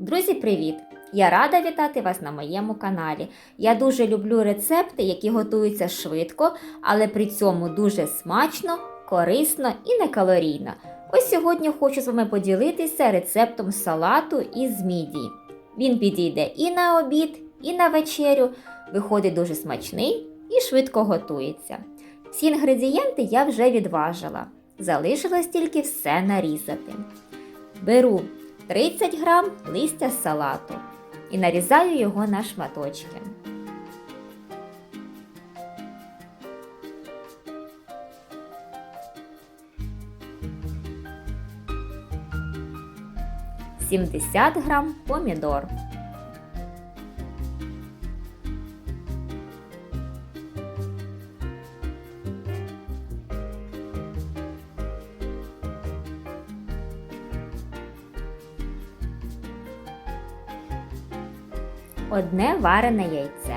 Друзі, привіт! Я рада вітати вас на моєму каналі. Я дуже люблю рецепти, які готуються швидко, але при цьому дуже смачно, корисно і некалорійно. Ось сьогодні хочу з вами поділитися рецептом салату із мідії. Він підійде і на обід, і на вечерю, виходить дуже смачний і швидко готується. Всі інгредієнти я вже відважила. Залишилось тільки все нарізати. Беру 30 грам листя салату і нарізаю його на шматочки. Сімдесят грам помідор. Одне варене яйце.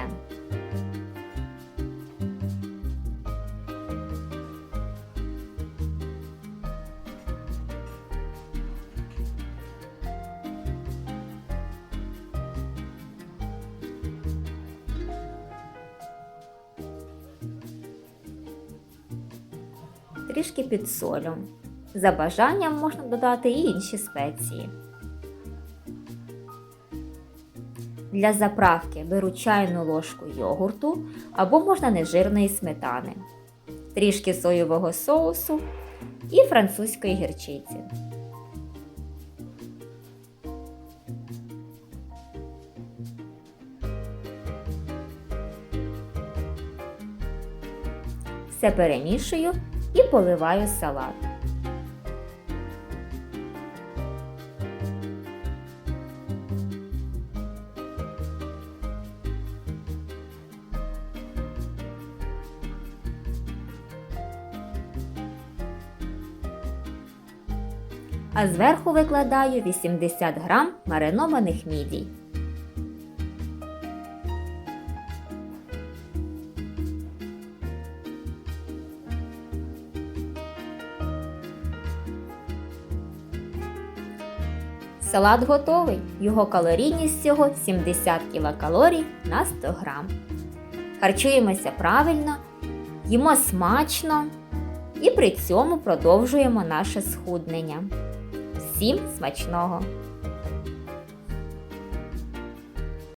Трішки підсолю. За бажанням можна додати і інші спеції. Для заправки беру чайну ложку йогурту або можна нежирної сметани, трішки соєвого соусу і французької гірчиці. Все перемішую і поливаю салат. А зверху викладаю 80 грам маринованих мідій. Салат готовий. Його калорійність всього 70 кілокалорій на 100 грам. Харчуємося правильно, їмо смачно і при цьому продовжуємо наше схуднення. Всім смачного!